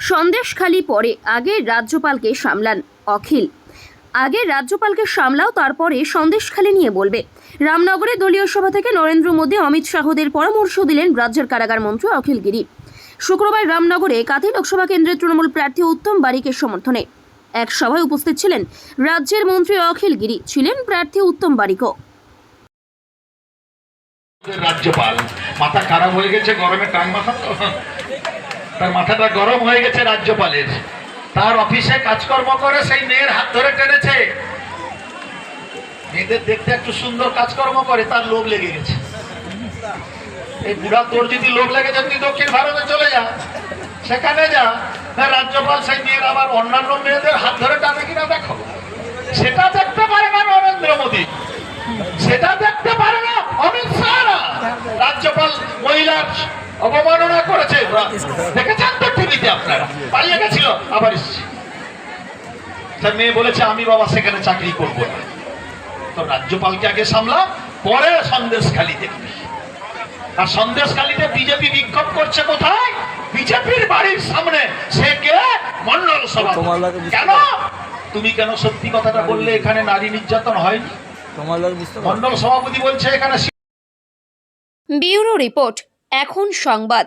সন্দেশখালি পরে আগে রাজ্যপালকে সামলান অখিল। আগে রাজ্যপালকে সামলাও, তারপরে সন্দেশখালি নিয়ে বলবে। রামনগরে দলীয় সভা থেকে নরেন্দ্র মোদী, অমিত শাহদের পরামর্শ দিলেন রাজ্যের কারাগার মন্ত্রী অখিল গিরি। শুক্রবার রামনগরে কাথি লোকসভা কেন্দ্রের তৃণমূল প্রার্থী উত্তম বারিকের সমর্থনে এক সভায় উপস্থিত ছিলেন রাজ্যের মন্ত্রী অখিল গিরি, ছিলেন প্রার্থী উত্তম বারিকও। রাজ্যপাল, মাথা খারাপ হয়ে গেছে, গরমে টাং মাথা। তার মাথাটা গরম হয়ে গেছে রাজ্যপালের। তার অফিসে কাজকর্ম করে সেই মেয়ের হাত ধরে টেনেছে। মেয়েদের দেখতে একটু সুন্দর কাজকর্ম করে তার লোভ লেগে গেছে। এই বুড়া তোর যদি লোভ লেগে যায় তুই দক্ষিণ ভারতে চলে যা। সেখানে যা। হ্যাঁ, রাজ্যপাল সেই মেয়ের আবার অন্যান্য মেয়েদের হাত ধরে টানে কিনা দেখো। সেটা দেখতে পারে না নরেন্দ্র মোদী। সেটা দেখতে পারে না অমিত শাহ। রাজ্যপাল মহিলার অবমাননা করেছে দেখেছেন তো টিভিতে আপনারা? পালিয়ে গেছিল আবার এসছে। মেয়ে বলেছে আমি বাবা সেখানে চাকরি করব না। তো রাজ্যপালকে আগে সামলা পরে সন্দেশ খালি দেখবি। আর সন্দেশ খালিতে বিজেপি বিক্ষোভ করছে কোথায়? বিজেপির বাড়ির সামনে। সে কে? মন্ডল সভা কেন? তুমি কেন সত্যি কথাটা বললে? এখানে নারী নির্যাতন হয়নি। মন্ডল সভাপতি বলছে এখানে ব্যুরো রিপোর্ট। এখন সংবাদ